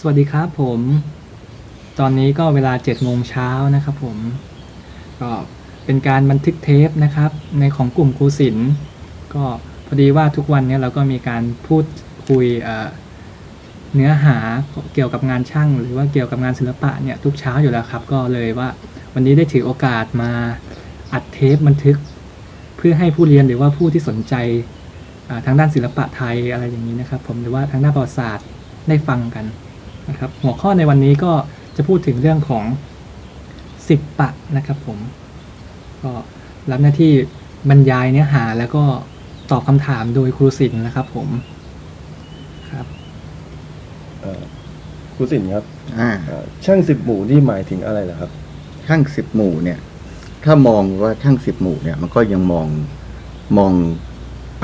สวัสดีครับผม ตอนนี้ก็เวลา7โมงเช้านะครับผม ก็เป็นการบันทึกเทปนะครับ ในของกลุ่มครูศิลป์ก็พอดีว่าทุกวันเนี้เราก็มีการพูดคุยเเนื้อหาเกี่ยวกับงานช่าง หรือว่าเกี่ยวกับงานศิลปะเนี่ยทุกเช้าอยู่แล้วครับ ก็เลยว่าวันนี้ได้ถือโอกาสมาอัดเทปบันทึก เพื่อให้ผู้เรียนหรือว่าผู้ที่สนใจทางด้านศิลปะไทยอะไรอย่างนี้นะครับ ผมหรือว่าทางด้านประวัติศาสตร์ได้ฟังกัน นะครับหัวข้อในวันนี้ก็จะพูดถึงเรื่องของสิบปะนะครับผม ก็รับหน้าที่บรรยายเนื้อหาแล้วก็ตอบคำถามโดยครูศิลป์นะครับผมครับเอ่อครูสินครับอ่าเอ่อช่างสิบหมู่นี่หมายถึงอะไรเหรอครับ ช่างสิบหมู่เนี่ย ถ้ามองว่าช่างสิบหมู่เนี่ย มันก็ยังมองมอง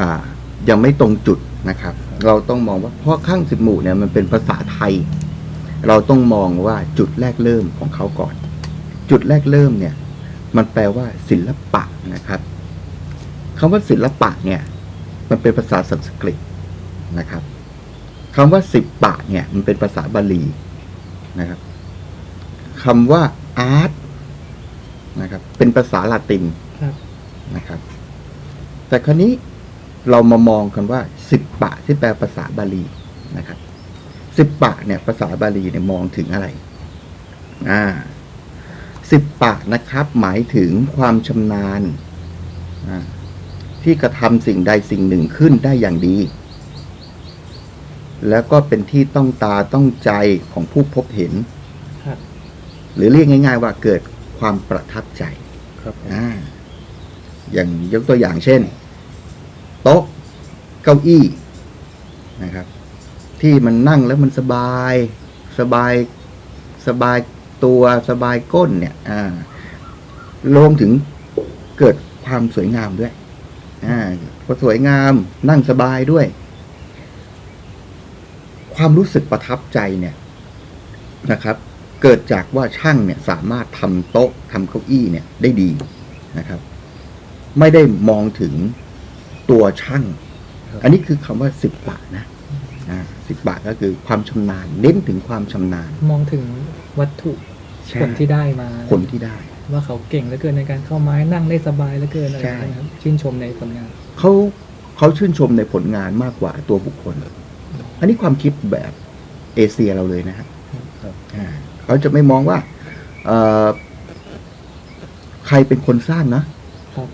อ่ายังไม่ตรงจุดนะครับ เราต้องมองว่าเพราะข้างสิบหมู่เนี่ยมันเป็นภาษาไทย เราต้องมองว่าจุดแรกเริ่มของเขาก่อน จุดแรกเริ่มเนี่ย มันแปลว่าศิลปะนะครับคำว่าศิลปะเนี่ย มันเป็นภาษาสันสกฤตนะครับคำว่าสิบปะเนี่ยมันเป็นภาษาบาลีนะครับคำว่าอาร์ตนะครับ เป็นภาษาละตินนะครับ แต่ครนี้เรามามองกันว่าสิบปะที่แปลภาษาบาลีนะครับ สิบปะเนี่ยภาษาบาลีเนี่ยมองถึงอะไร อ่าสิบปะนะครับ หมายถึงความชำนาญอ่าที่กระทำสิ่งใดสิ่งหนึ่งขึ้นได้อย่างดี แล้วก็เป็นที่ต้องตาต้องใจของผู้พบเห็นครับหรือเรียกง่าย ๆ ว่าเกิดความประทับใจครับผมอ่าอย่างยกตัวอย่างเช่น โต๊ะ เก้าอี้นะครับ ที่มันนั่งแล้วมันสบาย สบายสบายตัวสบายก้นเนี่ยอ่ารวมถึงเกิดความสวยงามด้วยอ่าพอสวยงามนั่งสบายด้วย ความรู้สึกประทับใจเนี่ยนะครับ เกิดจากว่าช่างเนี่ยสามารถทำโต๊ะทำเก้าอี้เนี่ยได้ดีนะครับ ไม่ได้มองถึงตัวช่าง อันนี้คือคำว่าสิบบาทนะ สิบบาทก็คือความชำนาญเน้นถึงความชำนาญ มองถึงวัตถุใช่ผลที่ได้มาผลที่ได้ ว่าเขาเก่งเหลือเกินในการเข้าไม้นั่งได้สบายเหลือเกินอะไรใช่อย่างเงี้ยครับชื่นชมในผลงานเขาเขาชื่นชมในผลงานมากกว่าตัวบุคคล อันนี้ความคิดแบบเอเชียเราเลยนะฮะครับอ่าเขาจะไม่มองว่าเอ่อใครเป็นคนสร้างนะครับ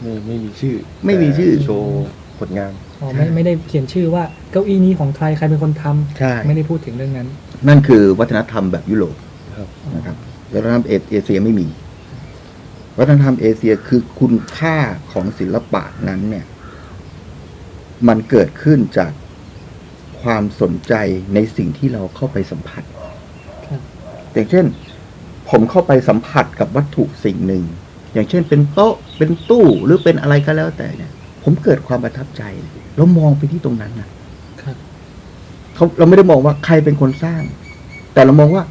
ไม่ไม่มีชื่อ ไม่มีชื่อแต่โชว์ผลงาน อ๋อไม่ไม่ได้เขียนชื่อว่าเก้าอี้นี้ของใครใครเป็นคนทำใช่ ไม่ได้พูดถึงเรื่องนั้น นั่นคือวัฒนธรรมแบบยุโรปครับนะครับวัฒนธรรมเอเอเชียไม่มี วัฒนธรรมเอเชียคือคุณค่าของศิลปะนั้นเนี่ย มันเกิดขึ้นจากความสนใจในสิ่งที่เราเข้าไปสัมผัสครับ อย่างเช่น ผมเข้าไปสัมผัสกับวัตถุสิ่งหนึ่ง อย่างเช่นเป็นโต๊ะเป็นตู้หรือเป็นอะไรก็แล้วแต่เนี่ย ผมเกิดความประทับใจแล้วมองไปที่ตรงนั้นนะครับเขาเราไม่ได้มองว่าใครเป็นคนสร้าง แต่เรามองว่า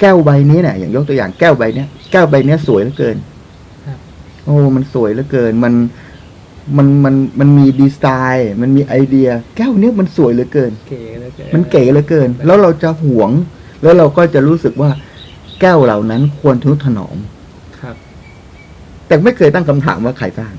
แก้วใบนี้เนี่ยอย่างยกตัวอย่างแก้วใบเนี้ยแก้วใบเนี้ยสวยเหลือเกินครับโอ้มันสวยเหลือเกิน มันมันมันมันมีดีไซน์ มันมีไอเดีย แก้วเนี้ยมันสวยเหลือเกินเก๋เหลือเกินมันเก๋เหลือเกิน แล้วเราจะหวง แล้วเราก็จะรู้สึกว่า แก้วเหล่านั้นควรทนุถนอมครับ แต่ไม่เคยตั้งคำถามว่าใครสร้าง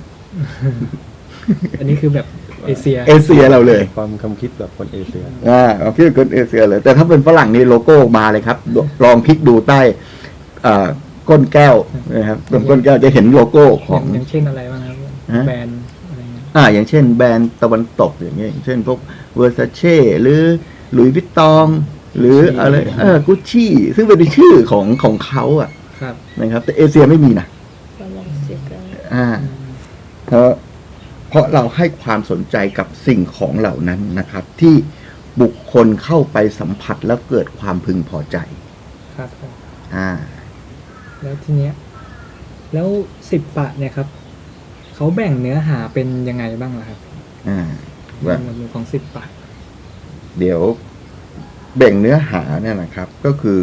อันนี้คือแบบเอเชีย เอเชียเราเลยความคำคิดแบบคนเอเชีย อ่าเอาพี่คนเอเชียเลย แต่ถ้าเป็นฝรั่งนี่โลโก้มาเลยครับ ลองพลิกดูใต้อ่าก้นแก้วนะครับตรงก้นแก้วจะเห็นโลโก้ของอย่างเช่นอะไรบ้างครับฮะแบรนด์อะไรเงี้ยอ่า อย่างเช่นแบรนด์ตะวันตกอย่างเงี้ยอย่างเช่นพวกเวอร์ซาเช่หรือหลุยส์วิตตอง หรืออะไรเออกุชชี่ ซึ่งเป็นชื่อของของเขาอะครับนะครับ แต่เอเชียไม่มีนะ Balenciaga อ่าเพราะ เพราะเราให้ความสนใจกับสิ่งของเหล่านั้นนะครับ ที่บุคคลเข้าไปสัมผัสแล้วเกิดความพึงพอใจ ครับครับอ่า แล้วทีเนี้ย แล้วสิบปะเนี่ยครับเขาแบ่งเนื้อหาเป็นยังไงบ้างล่ะครับอ่าในว่าหมวดหมู่ของสิบปะเดี๋ยวแบ่งเนื้อหาเนี่ยนะครับ ก็คือ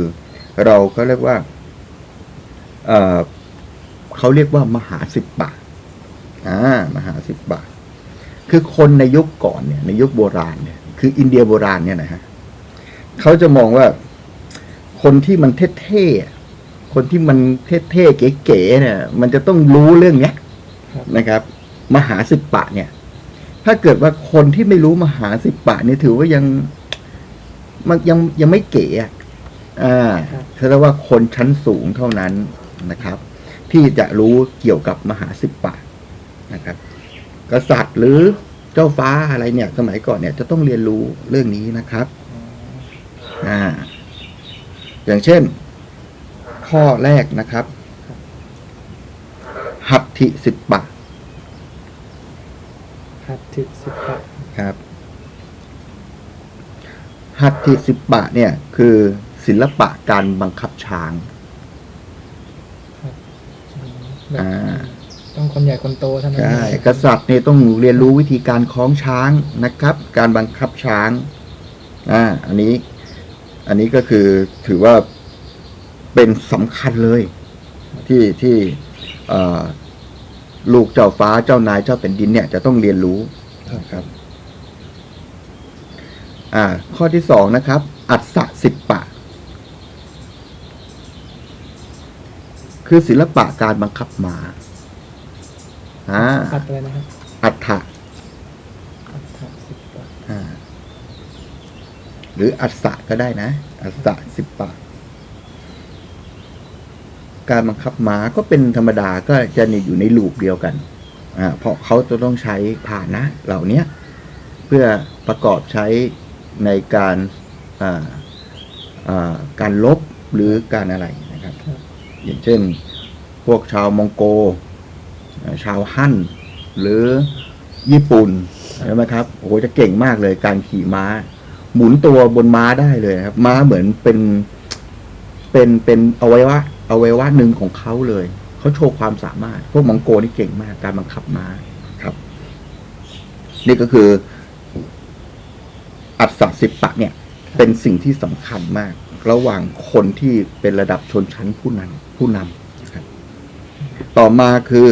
เราก็เรียกว่าเอ่อเขาเรียกว่ามหาสิบบาทอ่าม หาสิบบาท คือคนในยุคก่อนเนี่ยในยุคโบราณเนี่ยคืออินเดียโบราณเนี่ยนะฮะเขาจะมองว่าคนที่มันเท่ๆอะคนที่มันเท่ๆ เก๋ๆเนี่ย มันจะต้องรู้เรื่องเนี้ยครับนะครับ มหาสิบปะเนี่ย ถ้าเกิดว่าคนที่ไม่รู้มหาสิบปะเนี่ยถือว่ายังมันยังยังไม่เก๋อะอ่าครับเขาเรียกว่าคนชั้นสูงเท่านั้นนะครับ ที่จะรู้เกี่ยวกับมหาสิบปะนะครับ กษัตริย์หรือเจ้าฟ้าอะไรเนี่ย สมัยก่อนเนี่ยจะต้องเรียนรู้เรื่องนี้นะครับ อ่า อย่างเช่น ข้อแรกนะครับ หัตถิสิบปะหัตถิสิบปะครับหัตถิสิบปะเนี่ย คือศิลปะการบังคับช้างแบบอ่าต้อง คนใหญ่คนโตเท่านั้นใช่กษัตริย์เนี่ยต้องเรียนรู้วิธีการคล้องช้างนะครับ การบังคับช้างอ่าอันนี้ อันนี้ก็คือถือว่าเป็นสำคัญเลย ที่ที่เอ่อลูกเจ้าฟ้าเจ้านายเจ้าแผ่นดินเนี่ย จะต้องเรียนรู้นะครับ อ่า ข้อที่สองนะครับ อัศสิปปะ คือศิลปะการบังคับม้า อ่าอัดอะไรนะครับอัฏฐะอัตถสิบปะอ่า หรืออัศสะก็ได้นะ อัศสะสิบปะการบังคับม้าก็เป็นธรรมดาก็จะอยู่ในลูปเดียวกันอ่าเพราะเขาจะต้องใช้ผ่านนะ เหล่าเนี้ยเพื่อประกอบใช้ในการอ่าอ่าการลบหรือการอะไรนะครับครับอย่างเช่น พวกชาวมองโกอ่า ชาวฮั่นหรือญี่ปุ่นใช่ไหมครับโอ้โหจะเก่งมากเลยการขี่ม้า หมุนตัวบนม้าได้เลยครับ ม้าเหมือนเป็นเป็นเป็นอวัยวะอวัยวะหนึ่งของเขาเลยเขาโชว์ความสามารถ พวกมองโกนี่เก่งมากการบังคับม้าครับ นี่ก็คือ อัศสิปปะเนี่ย เป็นสิ่งที่สำคัญมาก ระหว่างคนที่เป็นระดับชนชั้นผู้นำผู้นำต่อมาคือ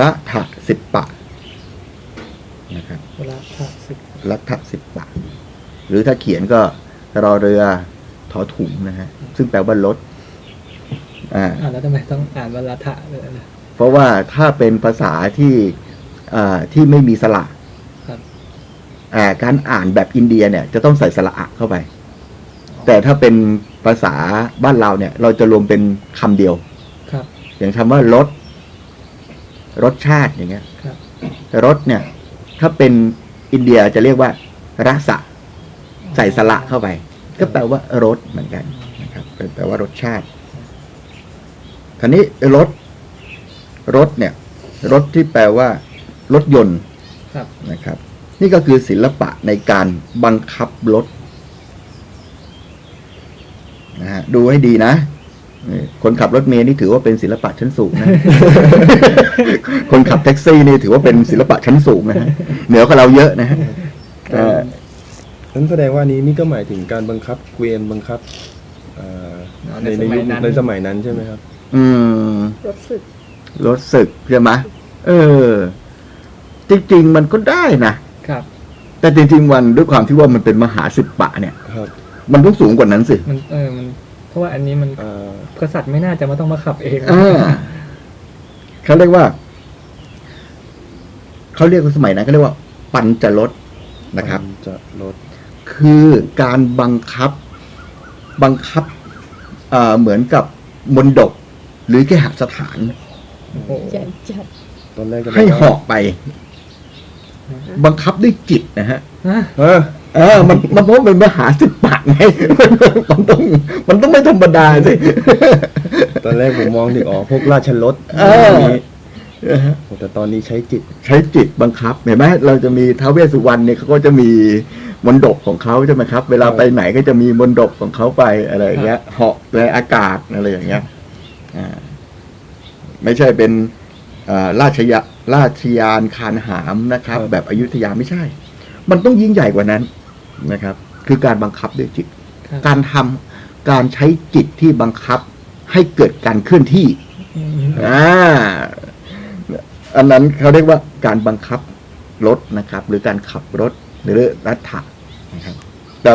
รัฐสิปปะนะครับเวลาถะสิบรัฐสิปปะ หรือถ้าเขียนก็รอเรือถอถุงนะฮะซึ่งแปลว่ารถอ่าอ่านแล้วทำไมต้องอ่านวลาทะเลยนะ เพราะว่าถ้าเป็นภาษาที่อ่าที่ไม่มีสระครับ อ่าการอ่านแบบอินเดียเนี่ย จะต้องใส่สระอะเข้าไป แต่ถ้าเป็นภาษาบ้านเราเนี่ย เราจะรวมเป็นคำเดียว ครับ อย่างคำว่ารส รสชาติอย่างเงี้ยครับรสเนี่ย ถ้าเป็นอินเดียจะเรียกว่ารสะใส่สระเข้าไป ก็แปลว่ารสเหมือนกันนะครับเป็นแปลว่ารสชาติคราวนี้รถรถเนี่ยรถที่แปลว่ารถยนต์ครับนะครับ นี่ก็คือศิลปะในการบังคับรถนะฮะดูให้ดีนะนี่คนขับรถเมล์นี่ถือว่าเป็นศิลปะชั้นสูงนะ คนขับแท็กซี่นี่ถือว่าเป็นศิลปะชั้นสูงนะฮะเหนือกว่าเราเยอะนะฮะเอ่อนั้นแสดงว่านี้นี่ก็หมายถึงการบังคับเกวียนบังคับอ่าอ๋อในในในสมัยุยคนั้นในสมัยนั้นใช่ไหมครับ อืม รถสึก รถศึกใช่ไหมเออ จริงๆมันก็ได้นะครับ แต่จริงๆวันด้วยความที่ว่ามันเป็นมหาศิลปะเนี่ย ครับมันต้องสูงกว่านั้นสิมันเออมันเพราะว่าอันนี้มันอ่ากษัตริย์ไม่น่าจะมาต้องมาขับเองอ่า เขาเรียกว่าเขาเรียกว่าสมัยนั้นเขาเรียกว่า ปัญจรถนะครับมันจะลดคือการบังคับบังคับเอ่อเหมือนกับมนดก หรือแกหสถานโอ้โหใหญ่จัดตอนแรกจะบกให้ว่าเหาะไป บังคับด้วยจิตนะฮะ ฮะ เออ เออ มันมันเพราะมันมหาศิลปะไง มันต้อง มันต้องไม่ธรรมดาสิ ตอนแรกผมมองถึงอ๋อพวกราชรถเออนี้โอ้แต่ตอนนี้ใช้จิต ใช้จิตบังคับเห็นไหมเราจะมีท้าวเวสสุวรรณเนี่ยเขาก็จะมีมนดบของเขาใช่ไหมครับ เวลาไปไหนก็จะมีมนดบของเขาไปอะไรอย่างเงี้ยเหาะในอากาศอะไรอย่างเงี้ยอ่าไม่ใช่เป็นอ่าราชยะราชยานคานหามนะครับครับ แบบอยุธยาไม่ใช่ มันต้องยิ่งใหญ่กว่านั้น นะครับ คือการบังคับด้วยจิตครับการทำการใช้จิตที่บังคับให้เกิดการเคลื่อนที่อืมอ่าอันนั้นเขาเรียกว่าการบังคับรถนะครับ หรือการขับรถหรือรัฐะนะครับแต่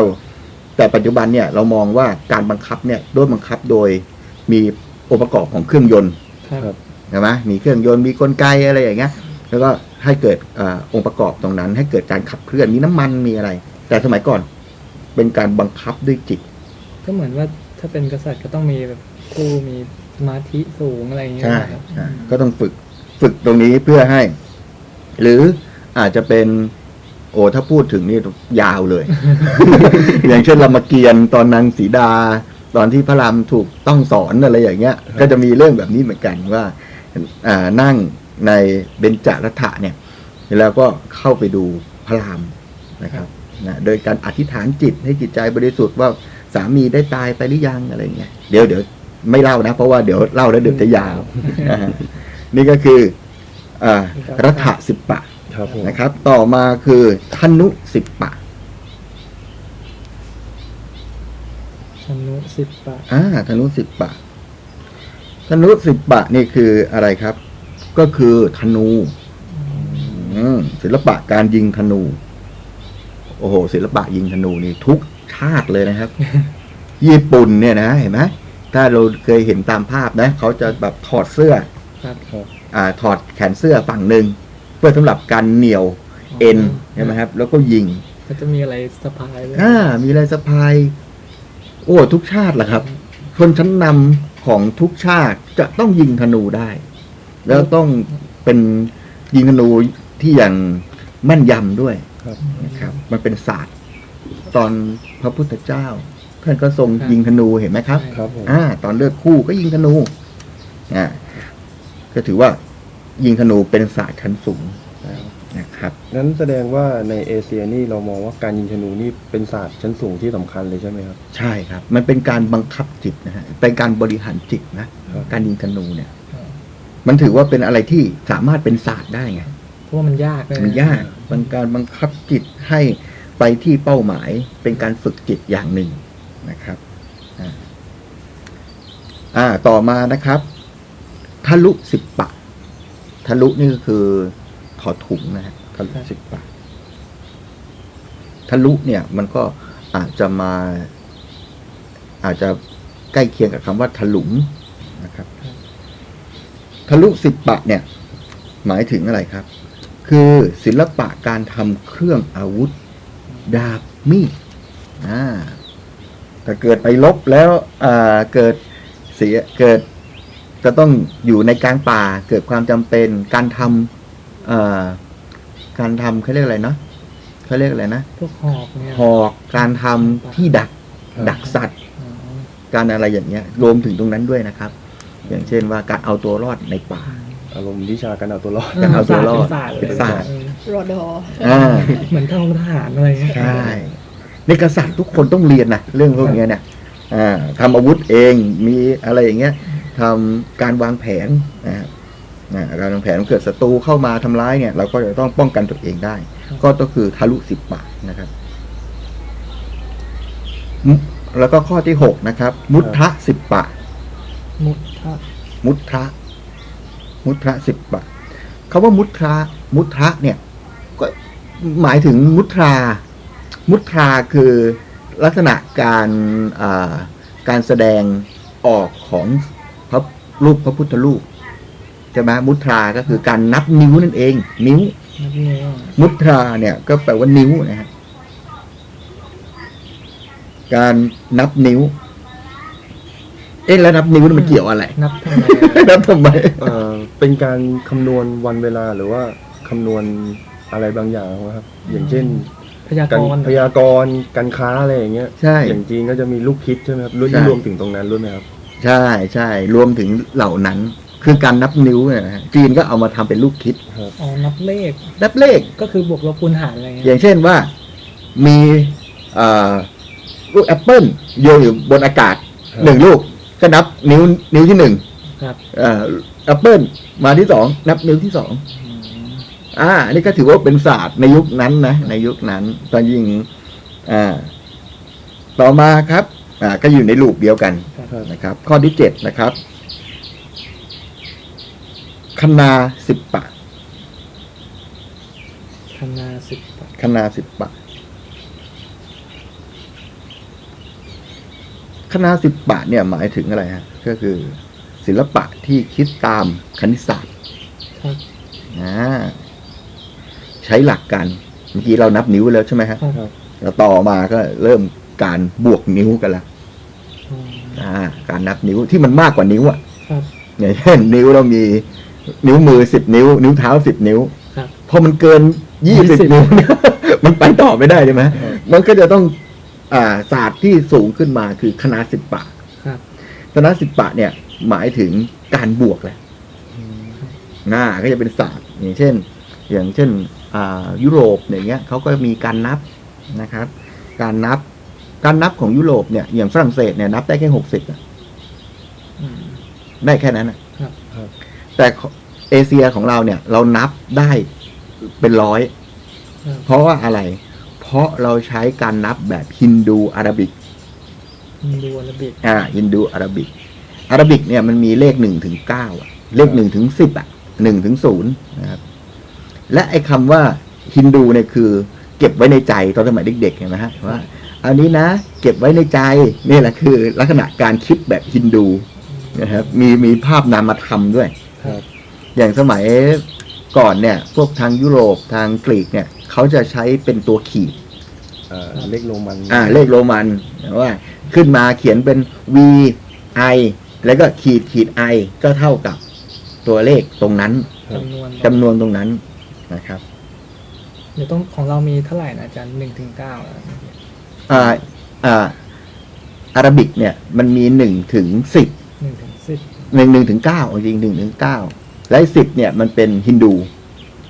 แต่ปัจจุบันเนี่ยเรามองว่าการบังคับเนี่ยด้วยบังคับโดยมีองค์ประกอบของเครื่องยนต์ครับใช่ไหมมีเครื่องยนต์มีกลไกอะไรอย่างเงี้ยแล้วก็ให้เกิดอาองค์ประกอบตรงนั้น ให้เกิดการขับเคลื่อนมีน้ำมันมีอะไร แต่สมัยก่อนเป็นการบังคับด้วยจิต ก็เหมือนว่าถ้าเป็นกษัตริย์ก็ต้องมีแบบผู้มีสมาธิสูงอะไรอย่างเงี้ยใช่ครับใช่ก็ต้องฝึกฝึกตรงนี้เพื่อให้ หรืออาจจะเป็น โอ้ถ้าพูดถึงนี่ยาวเลย อย่างเช่นรามเกียรติ์ตอนนางสีดา ตอนที่พระรามถูกต้องสอนอะไรอย่างเงี้ย ก็จะมีเรื่องแบบนี้เหมือนกันว่าอ่านั่งในเบญจรัฐะเนี่ย แล้วก็เข้าไปดูพระรามนะครับ นะโดยการอธิษฐานจิตให้จิตใจบริสุทธิ์ว่าสามีได้ตายไปหรือยังอะไรเงี้ยเดี๋ยวเดี๋ยวไม่เล่านะ เพราะว่าเดี๋ยวเล่าแล้วเดี๋ยวจะยาวนะฮะนี่ก็คืออ่ารัฐสิบปะครับผมนะครับ ต่อมาคือธนุสิบปะธนุสิบปะอ่าธนุสิบปะธนุสิบปะนี่คืออะไรครับ ก็คือธนูอืมศิลปะการยิงธนูโอ้โห ศิลปะยิงธนูนี่ทุกชาติเลยนะครับ ญี่ปุ่นเนี่ยนะเห็นไหมถ้าเราเคยเห็นตามภาพนะเขาจะแบบถอดเสื้อครับอ่าถอดแขนเสื้อฝั่งหนึ่งเพื่อสำหรับการเหนี่ยวเอ็นใช่ไหมครับ แล้วก็ยิงก็จะมีอะไรสะพายเลยอ่ามีอะไรสะพาย โอ้ทุกชาติแหละครับชนชั้นนำของทุกชาติจะต้องยิงธนูได้ แล้วต้องเป็นยิงธนูที่อย่างแม่นยำด้วย ครับนะครับ มันเป็นศาสตร์ ตอนพระพุทธเจ้า ท่านก็ทรงยิงธนูเห็นไหมครับครับผมอ่า ตอนเลือกคู่ก็ยิงธนูอ่าก็ถือว่ายิงธนูเป็นศาสตร์ชั้นสูงนะครับงั้นแสดงว่าในเอเชียนี่เรามองว่าการยิงธนูนี่เป็นศาสตร์ชั้นสูงที่สำคัญเลยใช่ไหมครับ ใช่ครับ มันเป็นการบังคับจิตนะฮะเป็นการบริหารจิตนะครับการยิงธนูเนี่ย มันถือว่าเป็นอะไรที่สามารถเป็นศาสตร์ได้ไงเพ ราะว่ามันยากเลยมันยากมันการบังคับจิตให้ไปที่เป้าหมายเป็นการฝึกจิตอย่างหนึ่งนะครับอ่าต่อมานะครับ ทะลุสิบปะ ทะลุนี่ก็คือถอดถุงนะฮะทะลุสิบปะ ทะลุเนี่ย มันก็อาจจะมา อาจจะใกล้เคียงกับคำว่า ถลุงนะครับ ทะลุสิบปะเนี่ย หมายถึงอะไรครับ คือศิลปะการทำเครื่องอาวุธ ดาบมีดอ่าถ้าเกิดไปลบแล้วอ่าเกิดเสียเกิดจะต้องอยู่ในกลางป่าเกิดความจำเป็น การทำอ่าการทำเขาเรียกอะไรนะเขาเรียกอะไรนะพวกหอกเนี่ยหอกการทำที่ดักดักสัตว์อ๋อการอะไรอย่างเงี้ยรวมถึงตรงนั้นด้วยนะครับ อย่างเช่นว่าการเอาตัวรอดในป่า อารมณ์วิชาการเอาตัวรอดการเอาตัวรอดเป็นศาสตร์เป็นศาสตร์เออรอดออ่าเหมือนเข้าทหารอะไรเงี้ยใช่ในกษัตริย์ทุกคนต้องเรียนนะเรื่องพวกเนี้ยเนี่ยอ่าทำอาวุธเองมีอะไรอย่างเงี้ยทำการวางแผนนะฮะอ่าการวางแผนเกิดศัตรูเข้ามาทำร้ายเนี่ย เราก็จะต้องป้องกันตัวเองได้ ก็ต้องคือทะลุสิบปากนะครับมุแล้วก็ข้อที่หกนะครับ มุทะสิบปะ มุทะมุทะ มุทะสิบปะคาว่ามุทะมุทะเนี่ยก็หมายถึงมุทรา มุทราคือลักษณะการอ่าการแสดงออกของพระรูปพระพุทธรูปใช่ไหมมุทราก็คือการนับนิ้วนั่นเอง นิ้วนักเรียนมุทราเนี่ยก็แปลว่านิ้วนะฮะการนับนิ้ว เอ๊ะแล้วนับนิ้วนี่มันเกี่ยวอะไร นับทำไมอะนับทำไม เอ่อเป็นการคำนวณวันเวลาหรือว่าคำนวณอะไรบางอย่างนะครับ อย่างเช่นพยากการรณ์พยากรณ์การค้าอะไรอย่างเงี้ยใช่ อย่างจีนก็จะมีลูกคิดใช่ไหมครับรุ่นใช่นี้รวมถึงตรงนั้นรู้ไหมครับ ใช่ใช่รวมถึงเหล่านั้น คือการนับนิ้วเนี่ยนะฮะจีนก็เอามาทำเป็นลูกคิด อ๋อนับเลขนับเลข ก็คือบวกลบคูณหารอะไรอเงี้ยย่างเช่นว่ามีเอ่อลูกแอปเปิลโยนอยู่บนอากาศครับ หนึ่งลูก ก็นับนิ้วนิ้วที่หนึ่งครับเอ่อแอปเปิลมาที่สองนับนิ้วที่สองอืมอ่าอันนี้ก็ถือว่าเป็นศาสตร์ในยุคนั้นนะในยุคนั้นตอนยิงอ่าต่อมาครับอ่าก็อยู่ในลูปเดียวกันครับนะครับ ข้อที่เจ็ดนะครับคณาสิบปะคณาสิบปะคณาสิบปะ คณะศิลปะเนี่ยหมายถึงอะไรฮะก็คือศิลปะที่คิดตามคณิตศาสตร์ครับอ่าใช้หลักการเมื่อกี้เรานับนิ้วแล้วใช่ไหมฮะครับครับแล้วต่อมาก็เริ่มการบวกนิ้วกันละอืมอ่า การนับนิ้วที่มันมากกว่านิ้วอะครับอย่างเช่นนิ้วเรามีนิ้วมือสิบนิ้ว นิ้วเท้าสิบนิ้วครับพอมันเกินยี่สิบ20นิ้วเนี่ยมันไปต่อไม่ได้ใช่ไหมครับมันก็จะต้องอ่า ศาสตร์ที่สูงขึ้นมาคือคณะศิลปะครับคณะศิลปะเนี่ยหมายถึงการบวกแหละน่าก็จะเป็นศาสตร์อย่างเช่น อย่างเช่นอ่ายุโรปอย่างเงี้ยเขาก็มีการนับนะครับ การนับการนับของยุโรปเนี่ยอย่างฝรั่งเศสเนี่ยนับได้แค่หกสิบอืมได้แค่นั้นนะครับครับแต่เอเชียของเราเนี่ย เรานับได้เป็นร้อยครับเพราะว่าอะไร เพราะเราใช้การนับแบบฮินดูอาราบิกดูอาราบิกอ่าฮินดูอาราบิกอาราบิกเนี่ยมันมีเลขหนึ่งถึงเก้าอะเลขหนึ่งถึงสิบอะหนึ่งถึงศูนย์นะครับ และไอ้คำว่าฮินดูเนี่ยคือ เก็บไว้ในใจตอนสมัยเด็กๆเห็นไหมฮะว่าอันนี้นะ เก็บไว้ในใจนี่แหละคือ ลักษณะการคิดแบบฮินดูนะครับมีมีภาพนามธรรมด้วยครับอย่างสมัยก่อนเนี่ย พวกทางยุโรปทางกรีกเนี่ย เขาจะใช้เป็นตัวขีดอ่าเลขโรมันอ่าเลขโรมันว่าขึ้นมาเขียนเป็น v i แล้วก็ขีดขีด i ก็เท่ากับตัวเลขตรงนั้นครับจำนวนจำนวนตรงนั้นนะครับเดี๋ยวต้องของเรามีเท่าไหร่นะอาจารย์หนึ่งถึงเก้าแล้วอ่าอ่าอาราบิกเนี่ยมันมีหนึ่งถึงสิบหนึ่งถึงสิบหนึ่งหนึ่งถึงเก้าจริงหนึ่งถึงเก้าและสิบเนี่ยมันเป็นฮินดู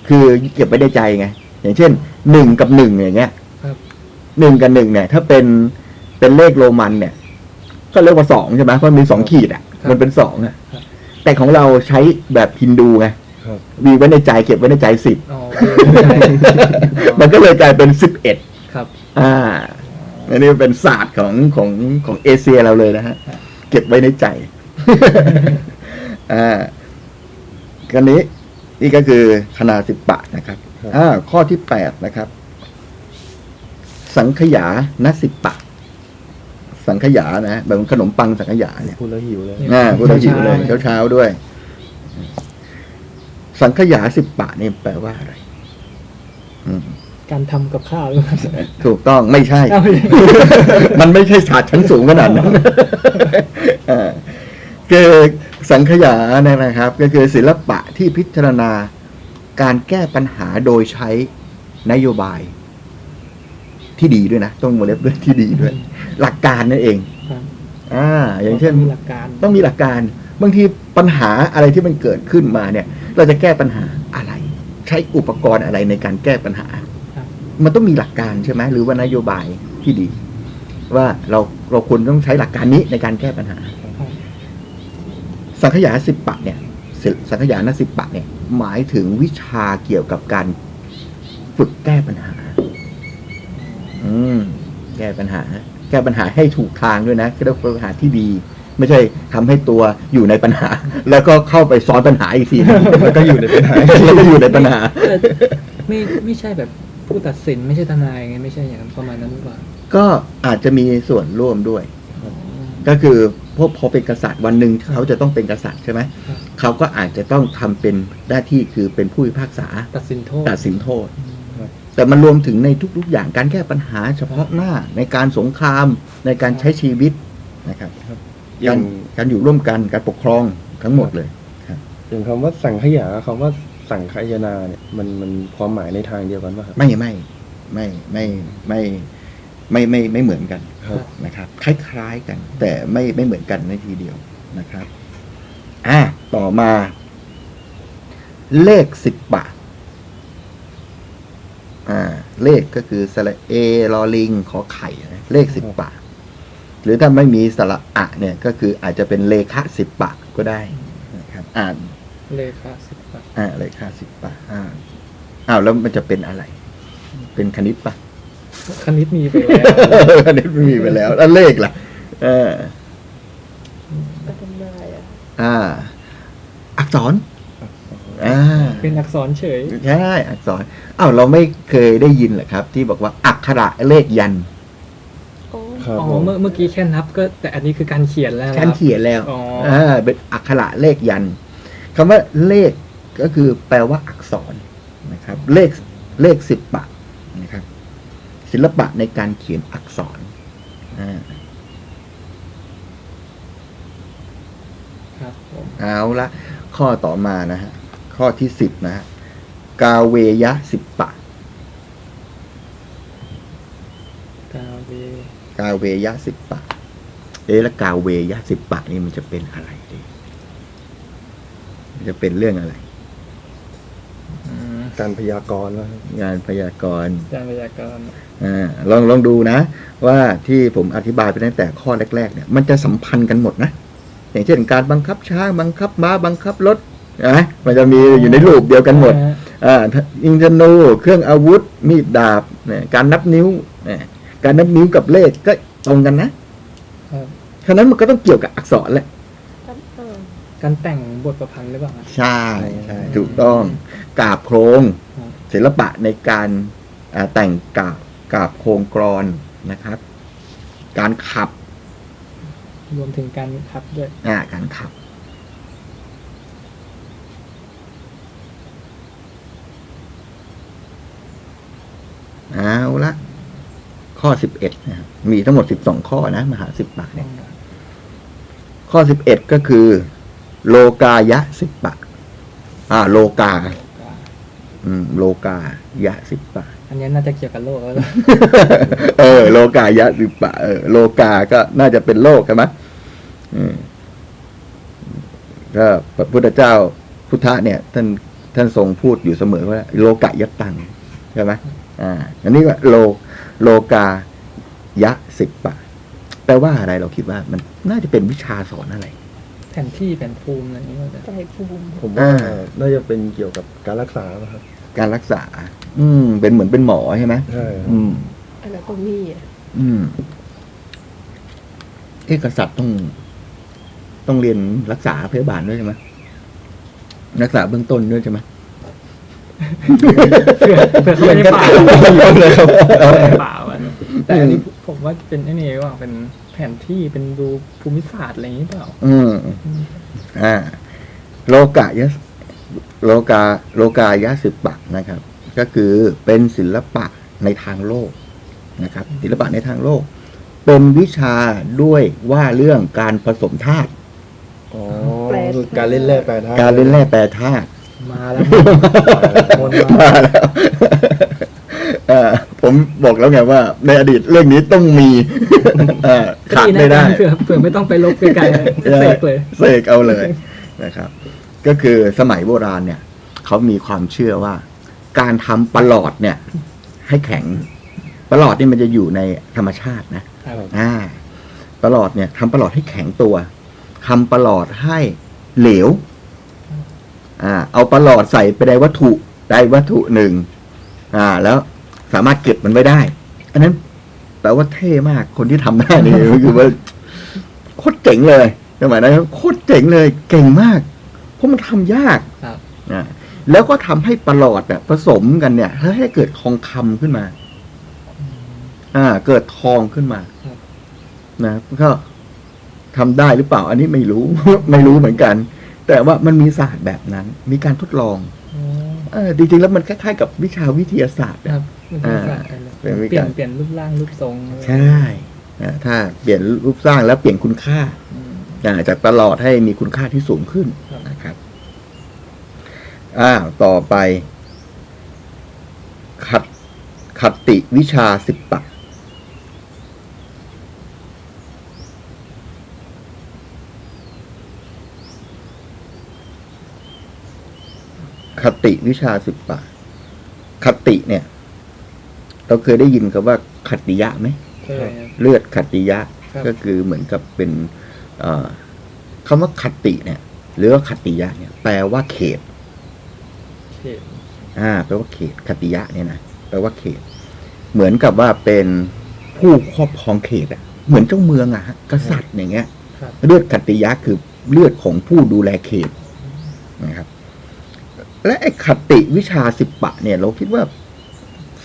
คือเก็บไว้ในใจไง อย่างเช่นหนึ่งกับหนึ่งอย่างเงี้ยครับหนึ่งกับหนึ่งเนี่ย ถ้าเป็นเป็นเลขโรมันเนี่ย ก็เรียกว่าสองใช่ไหมเพราะมันมีสองขีดอะครับมันเป็นสองอะครับแต่ของเราใช้แบบฮินดูไงครับมีไว้ในใจเก็บไว้ในใจสิบอ๋อโอเคเข้าใจมันก็เลยกลายเป็นสิบเอ็ดครับ อ่าอันนี้เป็นศาสตร์ของของของเอเชียเราเลยนะฮะครับเก็บไว้ในใจ อ่ากันนี้นี่ก็คือคณาสิปะนะครับครับ อ่าข้อที่แปดนะครับ สังขยานสิปะ สังขยานะแบบขนมปังสังขยาเนี่ยพูดแล้วหิวเลยอ่าพูดแล้วหิวเลยเช้าๆเช้าๆด้วย สังขยาสิปะนี่แปลว่าอะไรอืมการทำกับข้าวหรือเปล่าถูกต้องไม่ใช่อ้าวไม่ใช่ มันไม่ใช่ศาสตร์ชั้นสูงขนาดนั้นเออคือสังขยาเนี่ยนะครับ ก็คือศิลปะที่พิจารณา การแก้ปัญหาโดยใช้นโยบาย ที่ดีด้วยนะ ต้องวงเล็บด้วยที่ดีด้วย หลักการนั่นเองครับอ่า อย่างเช่นมีหลักการต้องมีหลักการ บางทีปัญหาอะไรที่มันเกิดขึ้นมาเนี่ย เราจะแก้ปัญหาอะไร ใช้อุปกรณ์อะไรในการแก้ปัญหาครับมันต้องมีหลักการใช่ไหมหรือว่านโยบายที่ดี ว่าเราเราควรต้องใช้หลักการนี้ในการแก้ปัญหาครับสังขยาสิบปะเนี่ย สิสังขยานสิบปะเนี่ยหมายถึงวิชาเกี่ยวกับการฝึกแก้ปัญหา อืม แก้ปัญหา แก้ปัญหาให้ถูกทางด้วยนะคือต้องเป็นปัญหาที่ดี ไม่ใช่ทำให้ตัวอยู่ในปัญหา แล้วก็เข้าไปซ้อนปัญหาอีกทีแล้วก็อยู่ในปัญหาแล้วก็อยู่ในปัญหาแต่ไม่ไม่ใช่แบบผู้ตัดสินไม่ใช่ทนายไงไม่ใช่อย่างนั้นประมาณนั้นหรือเปล่าก็อาจจะมีส่วนร่วมด้วยอ๋อก็คือ พวกพอเป็นกษัตริย์วันหนึ่งเขาจะต้องเป็นกษัตริย์ใช่ไหมครับเขาก็อาจจะต้องทำเป็นหน้าที่คือเป็นผู้พิพากษาตัดสินโทษตัดสินโทษครับแต่มันรวมถึงในทุก ๆ อย่างการแก้ปัญหาเฉพาะหน้าในการสงครามในการใช้ชีวิตนะครับอย่าการงการอยู่ร่วมกันการปกครองทั้งหมดเลยอย่างคำว่าสังขยาคำว่าสังขยนาเนี่ยมันมันความหมายในทางเดียวกันป่ะครับไม่ไม่ไม่ไม่ไม่ ไม่ไม่ไม่เหมือนกันครับนะครับ คล้ายๆกัน แต่ไม่ไม่เหมือนกันในทีเดียวนะครับอะต่อมา เลขสิบบาทอ่า เลขก็คือสระเอลอลิงขอไข่นะเลขสิบบาท หรือถ้าไม่มีสระอะเนี่ยก็คืออาจจะเป็นเลขะสิบบาทก็ได้นะครับอ่านเลขาสิบบาทอ่าเลขะสิบบาทอ่าอ้าวแล้วมันจะเป็นอะไร เป็นคณิตปะ คณิตมีไปแล้วคณิตไม่มีไปแล้ว แล้วเลขล่ะ เออก็ทำได้อะอ่า อักษร อ่า เป็นอักษรเฉย ใช่อักษรอ้าวเราไม่เคยได้ยินเหรอครับ ที่บอกว่าอักขระเลขยันต์โอ้ครับอ๋อผม เมื่อเมื่อกี้แค่นับก็ แต่อันนี้คือการเขียนแล้วการเขียนแล้วอ๋ออ่าเป็นอักขระเลขยันต์คำว่าเลขก็คือแปลว่าอักษรนะครับ เลขเลขสิบปะนะครับ ศิลปะในการเขียนอักษรอ่าครับผมเอาละข้อต่อมานะฮะ ข้อที่สิบนะฮะ กาเวยะสิบปะ กาเว กาเวยะสิบปะ เอ๊ะแล้วกาเวยะสิบปะนี่มันจะเป็นอะไรดี มันจะเป็นเรื่องอะไรอืม การพยากรณ์ว่าครับงานพยากรณ์การพยากรณ์อ่าลองลองดูนะ ว่าที่ผมอธิบายไปตั้งแต่ข้อแรกๆเนี่ยมันจะสัมพันธ์กันหมดนะ อย่างเช่นการบังคับช้างบังคับม้าบังคับรถนะมันจะมีอยู่ในรูปเดียวกันหมดอ่ายิงธนูเครื่องอาวุธ มีดดาบเนี่ยการนับนิ้วเนี่ยการนับนิ้วกับเลขก็ตรงกันนะครับฉะนั้นมันก็ต้องเกี่ยวกับอักษรแหละครับเออ การแต่งบทประพันธ์หรือเปล่าครับใช่ใช่ถูกต้องกราบโครง ครับ ศิลปะในการอ่าแต่งกราบกราบโครงกรอนนะครับ การขับรวมถึงการขับด้วยอ่าการขับ เอาละข้อสิบเอ็ดนะครับมีทั้งหมดสิบสองข้อนะ มหาสิบปะเนี่ย ข้อสิบเอ็ดก็คือ โลกายะสิบปะ อ่า โลกา อืม โลกายะสิบปะ อันนี้น่าจะเกี่ยวกับโลกแล้วล่ะเออ โลกายะสิบปะ เออ โลกา ก็น่าจะเป็นโลกใช่ไหมอืมก็พระพุทธเจ้าพุทธะเนี่ย ท่านท่านทรงพูดอยู่เสมอว่า โลกะยะตังใช่ไหมอ่า อันนี้ก็โลโลกายะสิบปะแปลว่าอะไรเราคิดว่ามันน่าจะเป็นวิชาสอนอะไร แผนที่แผนภูมิอะไรอย่างนี้ก็จะใจภูมิผมว่าอ่า น่าจะเป็นเกี่ยวกับการรักษาป่ะครับการรักษา อืม เป็นเหมือนเป็นหมอใช่ไหมใช่ครับอืม อะไรตรงนี้อะอืมเอกษัตริย์ต้อง ต้องเรียนรักษาพยาบาลด้วยใช่ไหมรักษาเบื้องต้นด้วยใช่ไหมเผื่อเผื่อเขาไม่ได้เปล่าเลยครับไม่ได้เปล่าอะแต่อันนี้ผมว่าเป็นไอ้นี่ว่าเป็น แผนที่เป็นดูภูมิศาสตร์อะไรอย่างนี้เปล่า อืม อ่า โลกายะโลกาโลกายะสิบปะนะครับ ก็คือเป็นศิลปะในทางโลกนะครับ ศิลปะในทางโลก เป็นวิชาด้วยว่าเรื่องการผสมธาตุอ๋อคือการเล่นแร่แปรธาตุการเล่นแร่แปรธาตุมาแล้วมนต์มามาแล้วเอ่อ ผมบอกแล้วไงว่า ในอดีตเรื่องนี้ต้องมีเอ่อขาดไม่ได้เผื่อเผื่อไม่ต้องไปลบไกลๆเสกเลยเสกเอาเลยนะครับ ก็คือสมัยโบราณเนี่ยเขามีความเชื่อว่า การทำประหลอดเนี่ย ให้แข็งประหลอดนี่มันจะอยู่ในธรรมชาตินะครับอ่าประหลอดเนี่ยทำประหลอดให้แข็งตัวทำประหลอดให้เหลวอ่าเอาประหลอดใส่ไปในวัตถุใดวัตถุหนึ่งอ่า แล้ว สามารถเก็บมันไว้ได้ อันนั้นแปลว่าเท่มากคนที่ทำได้นี่ก็คือว่าโคตรเจ๋งเลยสมัยนั้นโคตรเจ๋งเลย เก่งมาก เพราะมันทำยากครับอ่าแล้วก็ทำให้ประหลอดเนี่ยผสมกันเนี่ยให้เกิดทองคำขึ้นมา อ่า เกิดทองขึ้นมาครับนะก็ทำได้หรือเปล่า อันนี้ไม่รู้ ไม่รู้เหมือนกัน แต่ว่ามันมีศาสตร์แบบนั้น มีการทดลองอ๋อเออจริงๆแล้วมันคล้ายๆกับวิชาวิทยาศาสตร์คอะรับ เป็นวิทยาศาสตร์ไปเลยเป็นวิเปลี่ยกานรเปลี่ยนรูปร่างรูปทรงใช่นะถ้าเปลี่ยนรูปสร้างแล้วเปลี่ยนคุณค่าอืมอ่าจากตลอดให้มีคุณค่าที่สูงขึ้นครับนะครับอ้าวต่อไป ขัดขัตติวิชาสิบปะคติวิชาสิบปะคติเนี่ย เราเคยได้ยินคำว่าขัตติยะไหมใช่ครับ เลือดขัตติยะครับ ก็คือเหมือนกับเป็นเอ่อคำว่าขัตติเนี่ย หรือว่าขัตติยะเนี่ย แปลว่าเขต เขตอ่าแปลว่าเขตขัตติยะเนี่ยนะแปลว่าเขต เหมือนกับว่าเป็นผู้ครอบครองเขตอะเหมือนเจ้าเมืองอะฮะกษัตริย์อย่างเงี้ย ครับ เลือดขัตติยะคือเลือดของผู้ดูแลเขตนะครับ และไอ้ขัตติวิชาสิบปะเนี่ย เราคิดว่า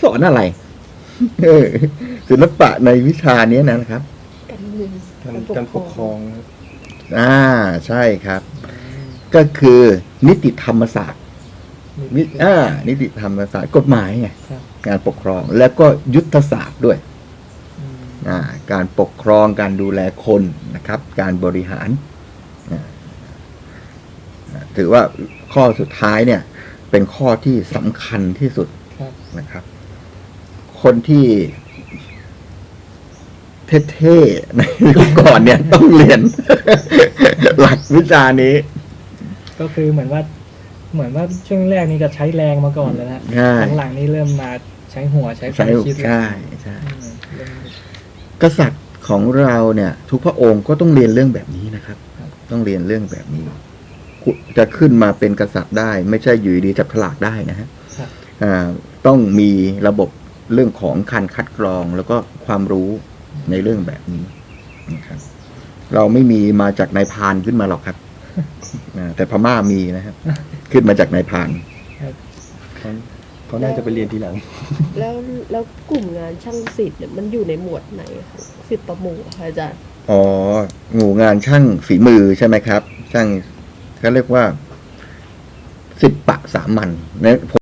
สอนอะไรเออ ศิลปะในวิชาเนี้ยนะครับ การเมืองการการปกครองนะครับอ่าใช่ครับ ก็คือนิติธรรมศาสตร์นิอ่านิติธรรมศาสตร์กฎหมายไงครับการปกครองแล้วก็ยุทธศาสตร์ด้วยอืมอ่าการปกครองการดูแลคนนะครับ การบริหารอ่าถือว่าข้อสุดท้ายเนี่ย เป็นข้อที่สำคัญที่สุดครับนะครับ คนที่เท่ๆในยุคก่อนเนี่ย ต้องเรียน หลักวิชานี้ ก็คือเหมือนว่า เหมือนว่าช่วงแรกนี่ก็ใช้แรงมาก่อนเลยนะใช่หลังๆนี่เริ่มมาใช้หัวใช้ควาใช่มคิดแล้วใช่ใช่อืมเริ่มกษัตริย์ของเราเนี่ย ทุกพระองค์ก็ต้องเรียนเรื่องแบบนี้นะครับครับต้องเรียนเรื่องแบบนี้กุจะขึ้นมาเป็นกษัตริย์ได้ ไม่ใช่อยู่ดีๆจับฉลากได้นะฮะครับอ่าต้องมีระบบ เรื่องของการคัดกรองแล้วก็ความรู้ในเรื่องแบบนี้นะครับ เราไม่มีมาจากนายพรานขึ้นมาหรอกครับอ่าแต่พม่ามีนะครับ ขึ้นมาจากนายพรานเขาเขาน่าจะไปเรียนทีหลัง แล้วแล้วกลุ่มงานช่างศิลป์เนี่ยมันอยู่ในหมวดไหนคะศิลปะหมู่คะอาจารย์อ๋อหมู่งานช่างฝีมือใช่ไหมครับ ช่างเขาเรียกว่าสิบปะสามัญนะ